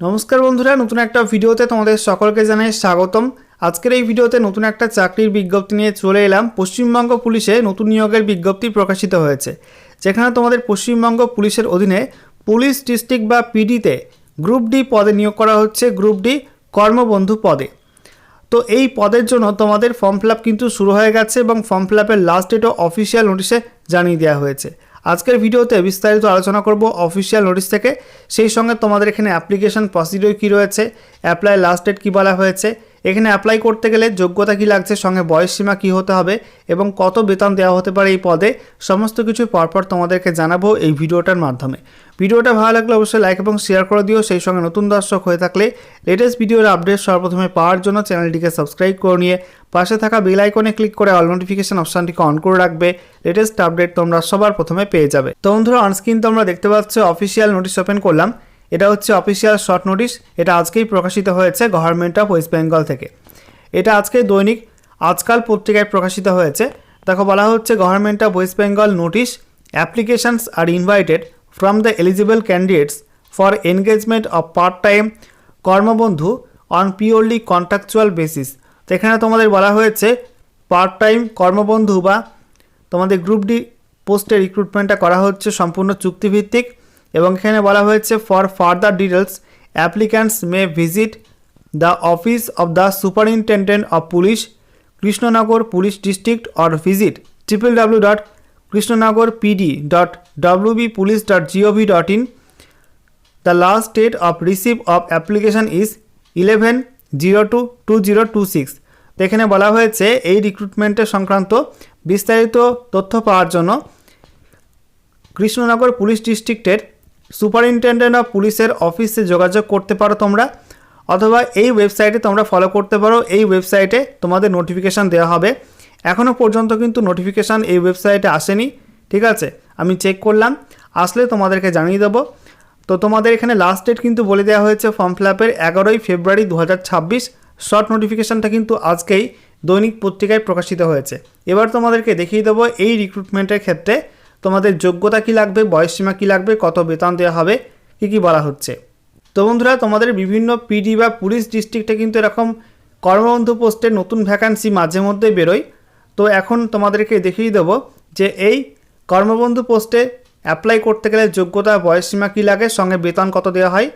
নমস্কার বন্ধুরা, নতুন একটা ভিডিওতে তোমাদের সকলকে জানাই স্বাগতম। আজকের এই ভিডিওতে নতুন একটা চাকরির বিজ্ঞপ্তি নিয়ে চলে এলাম। পশ্চিমবঙ্গ পুলিশে নতুন নিয়োগের বিজ্ঞপ্তি প্রকাশিত হয়েছে। যেখানে তোমাদের পশ্চিমবঙ্গ পুলিশের অধীনে পুলিশ ডিস্ট্রিক্ট বা পিডিতে গ্রুপ ডি পদে নিয়োগ করা হচ্ছে, গ্রুপ ডি কর্মবন্ধু পদে। তো এই পদের জন্য তোমাদের ফর্ম ফিল কিন্তু শুরু হয়ে গেছে এবং ফর্ম ফিল আপের লাস্ট ডেটও অফিসিয়াল নোটিশে জানিয়ে দেওয়া হয়েছে। আজকের ভিডিওতে বিস্তারিত আলোচনা করব অফিসিয়াল নোটিশ থেকে। সেই সঙ্গে তোমাদের এখানে অ্যাপ্লিকেশান প্রসিডিওর কী রয়েছে অ্যাপ্লাই লাস্ট ডেট কী বলা হয়েছে এখানে অ্যাপ্লাই করতে গেলে যোগ্যতা কী লাগছে, সঙ্গে বয়স সীমা কী হতে হবে এবং কত বেতন দেওয়া হতে পারে এই পদে, সমস্ত কিছু পরপর তোমাদেরকে জানাব এই ভিডিওটার মাধ্যমে। ভিডিওটা ভালো লাগলে অবশ্যই লাইক এবং শেয়ার করে দিও, সেই সঙ্গে নতুন দর্শক হয়ে থাকলে লেটেস্ট ভিডিওর আপডেট সর্বপ্রথমে পাওয়ার জন্য চ্যানেলটিকে সাবস্ক্রাইব করে নিয়ে পাশে থাকা বেল আইকনে ক্লিক করে অল নোটিফিকেশন অপশানটিকে অন করে রাখবে লেটেস্ট আপডেট তোমরা সবার প্রথমে পেয়ে যাবে। তো বন্ধুরা অনস্ক্রিন তোমরা দেখতে পাচ্ছ অফিসিয়াল নোটিশ ওপেন করলাম। এটা হচ্ছে অফিসিয়াল শর্ট নোটিশ এটা আজকেই প্রকাশিত হয়েছে গভর্নমেন্ট অফ ওয়েস্ট বেঙ্গল থেকে। এটা আজকে দৈনিক, আজকাল পত্রিকায় প্রকাশিত হয়েছে। দেখো, বলা হচ্ছে government of West Bengal notice applications are invited from the eligible candidates for engagement of part time Karmabandhu on purely contractual basis তো এখানে তোমাদের বলা হয়েছে পার্ট টাইম কর্মবন্ধু বা তোমাদের গ্রুপ ডি পোস্টে রিক্রুটমেন্টটা করা হচ্ছে সম্পূর্ণ চুক্তিভিত্তিক। এবং এখানে বলা হয়েছে for further details applicants may visit the office of the superintendent of police Krishnanagar police district or visit triple W dot Krishnanagar PD dot WB police dot GOV dot in the last date of receive of application is eleven zero two two zero two six তো এখানে বলা হয়েছে, এই রিক্রুটমেন্টের সংক্রান্ত বিস্তারিত তথ্য পাওয়ার জন্য কৃষ্ণনগর পুলিশ ডিস্ট্রিক্টের সুপারিনটেন্ডেন্ট অফ পুলিশের অফিসে যোগাযোগ করতে পারো তোমরা, অথবা এই ওয়েবসাইটে তোমরা ফলো করতে পারো, এই ওয়েবসাইটে তোমাদের নোটিফিকেশান দেওয়া হবে। এখনও পর্যন্ত কিন্তু নোটিফিকেশান এই ওয়েবসাইটে আসেনি, ঠিক আছে? আমি চেক করলাম, আসলে তোমাদেরকে জানিয়ে দেবো। তো তোমাদের এখানে লাস্ট ডেট কিন্তু বলে দেওয়া হয়েছে ফর্ম ফিল আপের এগারোই ফেব্রুয়ারি দু হাজার ছাব্বিশ। শর্ট নোটিফিকেশানটা কিন্তু আজকেই দৈনিক পত্রিকায় প্রকাশিত হয়েছে। এবার তোমাদেরকে দেখিয়ে দেবো এই রিক্রুটমেন্টের ক্ষেত্রে তোমাদের যোগ্যতা কী লাগবে, বয়সসীমা কী লাগবে, কত বেতন দেওয়া হবে, কী কী বলা হচ্ছে। তো বন্ধুরা, তোমাদের বিভিন্ন পিডি বা পুলিশ ডিস্ট্রিক্টে কিন্তু এরকম কর্মবন্ধু পোস্টে নতুন ভ্যাকান্সি মাঝে মধ্যে বেরোয়। তো এখন তোমাদেরকে দেখিয়ে দেবো যে এই কর্মবন্ধু পোস্টে অ্যাপ্লাই করতে গেলে যোগ্যতা, বয়সসীমা কী লাগে, সঙ্গে বেতন কত দেওয়া হয়।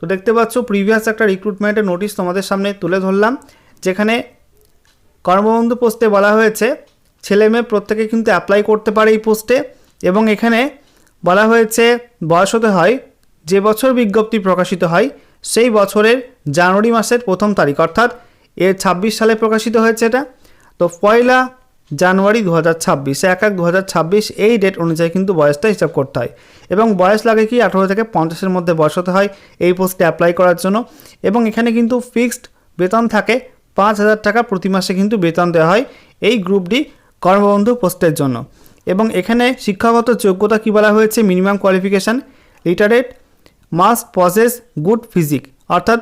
তো দেখতে পাচ্ছ প্রিভিয়াস একটা রিক্রুটমেন্টের নোটিশ তোমাদের সামনে তুলে ধরলাম, যেখানে কর্মবন্ধু পোস্টে বলা হয়েছে ছেলে মেয়ে প্রত্যেকে কিন্তু অ্যাপ্লাই করতে পারে এই পোস্টে। এবং এখানে বলা হয়েছে, বয়স হতে হয়, যে বছর বিজ্ঞপ্তি প্রকাশিত হয়, সেই বছরের জানুয়ারি মাসের প্রথম তারিখ, অর্থাৎ এর ছাব্বিশ সালে প্রকাশিত হয়েছে এটা। তো পয়লা জানুয়ারি দু হাজার ছাব্বিশ এক এক দু হাজার ছাব্বিশ, এই ডেট অনুযায়ী কিন্তু বয়সটা হিসাব করতে হয়। এবং বয়স লাগে কি, আঠেরো থেকে পঞ্চাশের মধ্যে বয়স হতে হয় এই পোস্টে অ্যাপ্লাই করার জন্য। এবং এখানে কিন্তু ফিক্সড বেতন থাকে, পাঁচ হাজার টাকা প্রতি মাসে কিন্তু বেতন দেওয়া হয় এই গ্রুপ ডি কর্মবন্ধু পোস্টের জন্য। এবং এখানে শিক্ষাগত যোগ্যতা কী বলা হয়েছে? Minimum qualification literate must possess good physique অর্থাৎ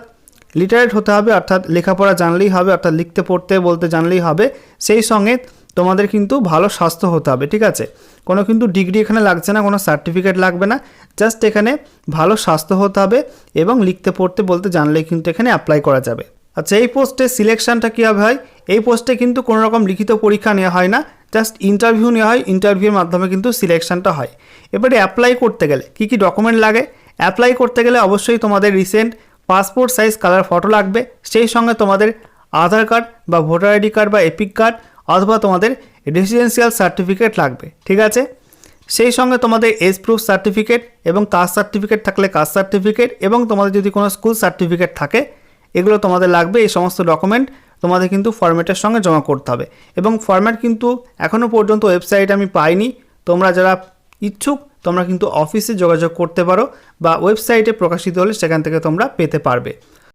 লিটারেট হতে হবে, অর্থাৎ লেখাপড়া জানলেই হবে, অর্থাৎ লিখতে, পড়তে, বলতে জানলেই হবে। সেই সঙ্গে তোমাদের কিন্তু ভালো স্বাস্থ্য হতে হবে, ঠিক আছে? কোনো কিন্তু ডিগ্রি এখানে লাগছে না, কোনো সার্টিফিকেট লাগবে না। জাস্ট এখানে ভালো স্বাস্থ্য হতে হবে এবং লিখতে, পড়তে, বলতে জানলেই কিন্তু এখানে অ্যাপ্লাই করা যাবে। আচ্ছা এই পোস্টে সিলেকশনটা কীভাবে হয় এই পোস্টে কিন্তু কোনো রকম লিখিত পরীক্ষা নেওয়া হয় না। জাস্ট ইন্টারভিউ নেওয়া হয় ইন্টারভিউর মাধ্যমে কিন্তু সিলেকশনটা হয়। এবারে অ্যাপ্লাই করতে গেলে কী কী ডকুমেন্ট লাগে? অ্যাপ্লাই করতে গেলে অবশ্যই তোমাদের recent passport size colour photo লাগবে। সেই সঙ্গে তোমাদের আধার কার্ড বা ভোটার আইডি কার্ড বা এপিক কার্ড অথবা তোমাদের রেসিডেন্সিয়াল সার্টিফিকেট লাগবে, ঠিক আছে? সেই সঙ্গে তোমাদের এজ প্রুফ সার্টিফিকেট এবং কাস্ট সার্টিফিকেট থাকলে কাস্ট সার্টিফিকেট এবং তোমাদের যদি কোনো স্কুল সার্টিফিকেট থাকে, এগুলো তোমাদের লাগবে। এই সমস্ত ডকুমেন্ট তোমাদের কিন্তু ফরম্যাটের সঙ্গে জমা করতে হবে। এবং ফর্ম্যাট কিন্তু এখনও পর্যন্ত ওয়েবসাইট আমি পাইনি। তোমরা যারা ইচ্ছুক, তোমরা কিন্তু অফিসে যোগাযোগ করতে পারো বা ওয়েবসাইটে প্রকাশিত হলে সেখান থেকে তোমরা পেতে পারবে।